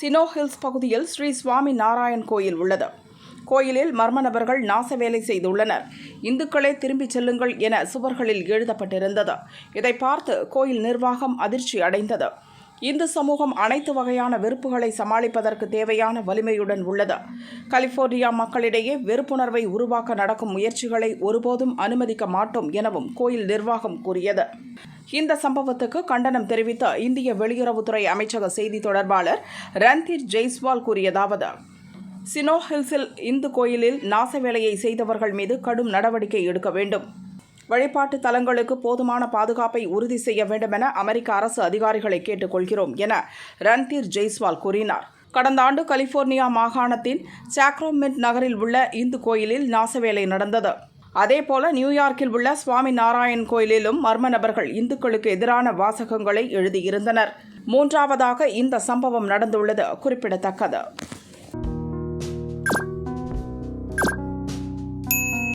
சினோ hills பகுதியில் ஸ்ரீ சுவாமி நாராயண் கோயில் உள்ளது. கோயிலில் மர்ம நபர்கள் நாச வேலை செய்துள்ளனர். இந்துக்களே திரும்பிச் செல்லுங்கள் என சுவர்களில் எழுதப்பட்டிருந்தது. இதை பார்த்து கோயில் நிர்வாகம் அதிர்ச்சி அடைந்தது. இந்து சமூகம் அனைத்து வகையான வெறுப்புகளை சமாளிப்பதற்கு தேவையான வலிமையுடன் உள்ளது. கலிபோர்னியா மக்களிடையே வெறுப்புணர்வை உருவாக்க நடக்கும் முயற்சிகளை ஒருபோதும் அனுமதிக்க மாட்டோம் எனவும் கோயில் நிர்வாகம் கூறியது. இந்த சம்பவத்துக்கு கண்டனம் தெரிவித்த இந்திய வெளியுறவுத்துறை அமைச்சக செய்தி தொடர்பாளர் ரன்தீர் ஜெய்ஸ்வால் கூறியதாவது சினோ ஹில்ஸில் இந்து கோயிலில் நாச வேலையை செய்தவர்கள் மீது கடும் நடவடிக்கை எடுக்க வேண்டும். வழிபாட்டு தலங்களுக்கு போதுமான பாதுகாப்பை உறுதி செய்ய வேண்டும் என அமெரிக்க அரசு அதிகாரிகளை கேட்டுக்கொள்கிறோம் என ரன்தீர் ஜெய்ஸ்வால் கூறினார். கடந்த ஆண்டு கலிபோர்னியா மாகாணத்தின் சாக்ரோமெண்ட் நகரில் உள்ள இந்து கோயிலில் நாசவேலை நடந்தது. அதேபோல நியூயார்க்கில் உள்ள சுவாமி நாராயண் கோயிலிலும் மர்ம நபர்கள் இந்துக்களுக்கு எதிரான வாசகங்களை எழுதியிருந்தனர். மூன்றாவதாக இந்த சம்பவம் நடந்துள்ளது குறிப்பிடத்தக்கது.